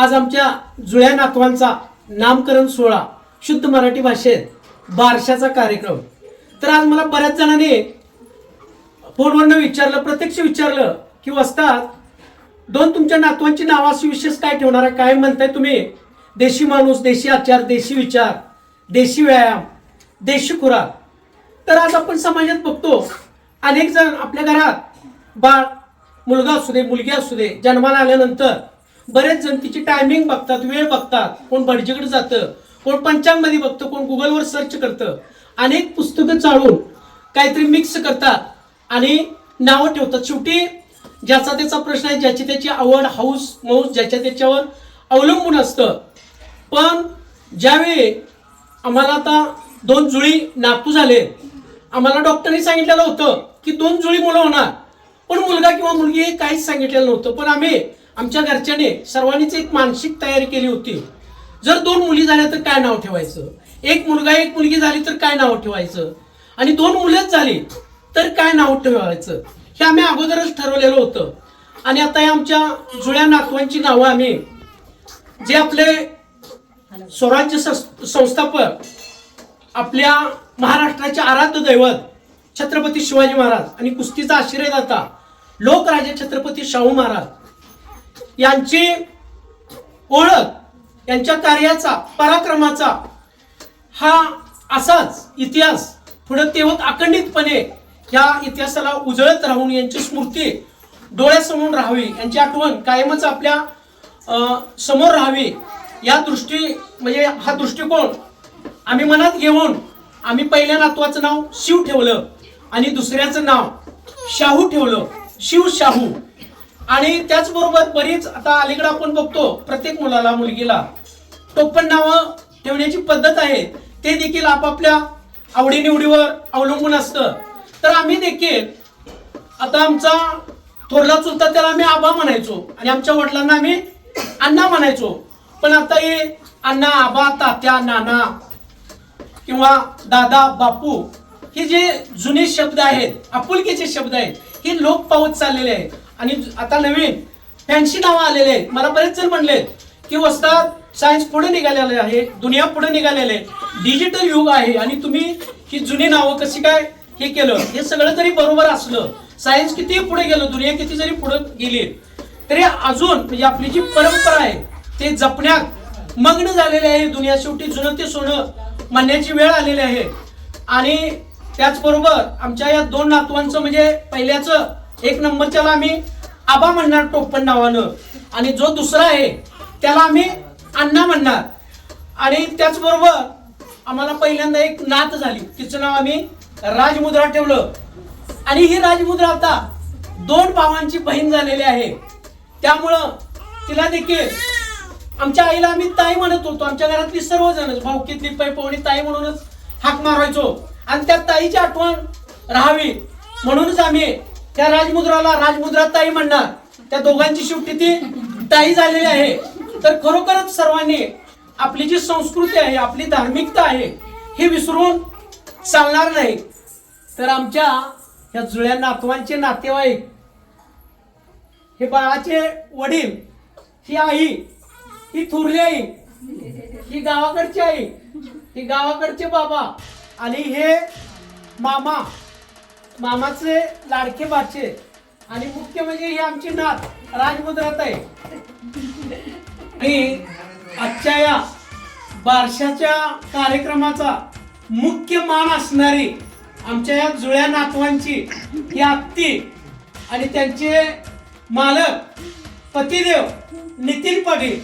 आज आमच्या जुळ्या नातवांचा नामकरण सोहळा शुद्ध मराठी भाषेत बारशाचा कार्यक्रम. तर आज मला बऱ्याच जणांनी फोनवरनं विचारलं प्रत्यक्ष विचारलं की वस्तात दोन तुमच्या नातवांची नावं अशी विशेष काय ठेवणार आहे? काय म्हणताय तुम्ही? देशी माणूस देशी आचार देशी विचार देशी व्यायाम देशी खुराक. तर आज आपण समाजात बघतो अनेक जण आपल्या घरात बाळ मुलगा असू दे मुलगी असू दे जन्माला आल्यानंतर बरेच जण तिची टायमिंग बघतात वेळ बघतात कोण भटजीकडे जातं कोण पंचांगमध्ये बघतं कोण गुगलवर सर्च करतं. अनेक पुस्तकं चाळून काहीतरी मिक्स करतात आणि नावं ठेवतात. शेवटी ज्याचा त्याचा प्रश्न आहे ज्याची त्याची आवड हाऊस मौस ज्याच्या त्याच्यावर अवलंबून असतं. पण ज्यावेळी आम्हाला आता दोन जुळी नातू झाले आम्हाला डॉक्टरनी सांगितलेलं होतं की दोन जुळी मुलं होणार. पण मुलगा किंवा मुलगी हे काहीच सांगितलेलं नव्हतं. पण आम्ही आमच्या घरच्याने सर्वांनीच एक मानसिक तयारी केली होती. जर दोन मुली झाल्या तर काय नाव ठेवायचं? एक मुलगा एक मुलगी झाली तर काय नाव ठेवायचं? आणि दोन मुलंच झाली तर काय नाव ठेवायचं? हे आम्ही अगोदरच ठरवलेलं होतं. आणि आता या आमच्या जुळ्या नातवांची नावं आम्ही जे आपले स्वराज्य संस्थापक आपल्या महाराष्ट्राचे आराध्य दैवत छत्रपती शिवाजी महाराज आणि कुस्तीचा आश्रयदाता लोकराजे छत्रपती शाहू महाराज यांची ओळख यांच्या कार्याचा पराक्रमाचा हा असाच इतिहास पुढे तेवत अखंडितपणे या इतिहासाला उजळत राहून यांची स्मृती डोळ्यासमोर राहावी यांची आठवण कायमच आपल्यासमोर राहावी. या दृष्टी म्हणजे हा दृष्टिकोन आम्ही मनात घेऊन आम्ही पहिल्या नातवाचं नाव शिव ठेवलं आणि दुसऱ्याचं नाव शाहू ठेवलं. शिव शाहू. आणि त्याचबरोबर बरीच आता अलीकडे आपण बघतो प्रत्येक मुलाला मुलगीला टोपण नावं ठेवण्याची पद्धत आहे. ते देखील आपापल्या आवडीनिवडीवर अवलंबून असतं. तर आम्ही देखील आता आमचा थोरला चुलता त्याला आम्ही आबा म्हणायचो. आणि आमच्या वडिलांना आम्ही अण्णा म्हणायचो. पण आता हे अण्णा आबा तात्या नाना किंवा दादा बापू हे जे जुने शब्द आहेत आपुलकीचे शब्द आहेत हे लोक पावत चाललेले आहेत. आणि आता नवीन फॅन्सी नावं आलेले आहेत. मला बरेच जण म्हणले की वस्ताद सायन्स पुढे निघालेले आहे दुनिया पुढे निघालेले आहे. डिजिटल युग आहे आणि तुम्ही ही जुनी नावं कशी काय हे केलं? हे सगळं जरी बरोबर असलं सायन्स किती पुढे गेलं दुनिया किती जरी पुढे गेली तरी अजून म्हणजे आपली जी परंपरा आहे ते जपण्यात मग्न झालेले आहे. दुनिया शेवटी जुनं ते सोनं म्हणण्याची वेळ आलेली आहे. आणि त्याचबरोबर आमच्या या दोन नातवांचं म्हणजे पहिल्याचं एक नंबरच्याला आम्ही आबा म्हणणार टोपण नावानं. आणि जो दुसरा आहे त्याला आम्ही अण्णा म्हणणार. आणि त्याचबरोबर आम्हाला पहिल्यांदा एक नात झाली. तिचं नाव आम्ही राजमुद्रा ठेवलं. आणि ही राजमुद्रा आता दोन भावांची बहीण झालेली आहे. त्यामुळं तिला देखील आमच्या आईला आम्ही ताई म्हणत होतो. आमच्या घरातली सर्वजणच भाऊकीतली पैपवणी ताई म्हणूनच हाक मारायचो. आणि त्या ताईची आठवण राहावी म्हणूनच आम्ही त्या राजमुद्राला राजमुद्रा ताई म्हणणार. त्या दोघांची शेवटी ती ताई झालेली आहे. तर खरोखरच सर्वांनी आपली जी संस्कृती आहे आपली धार्मिकता आहे हे विसरून चालणार नाही. तर आमच्या ह्या जुळ्या नातवांचे नातेवाईक हे बाळाचे वडील ही आई ही थुरली आई ही गावाकडची आई ही गावाकडचे बाबा आणि हे मामा मामाचे लाडके बाचे आणि मुख्य म्हणजे ही आमची नात राजमुद्रात आहे. आणि आजच्या या बारशाच्या कार्यक्रमाचा मुख्य मान असणारी आमच्या या जुळ्या नातवांची ही आत्ती आणि त्यांचे मालक पतिदेव नितीन पाटील.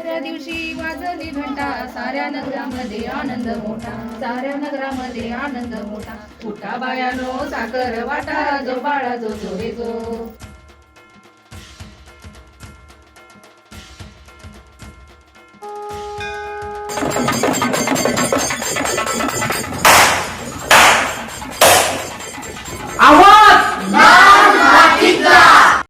दुसऱ्या दिवशी वाजली घंटा साऱ्या नगरामध्ये आनंद मोठा साऱ्या नगरामध्ये आनंद मोठा उठा बायानो साखर वाटा जो बाळा जो जो जो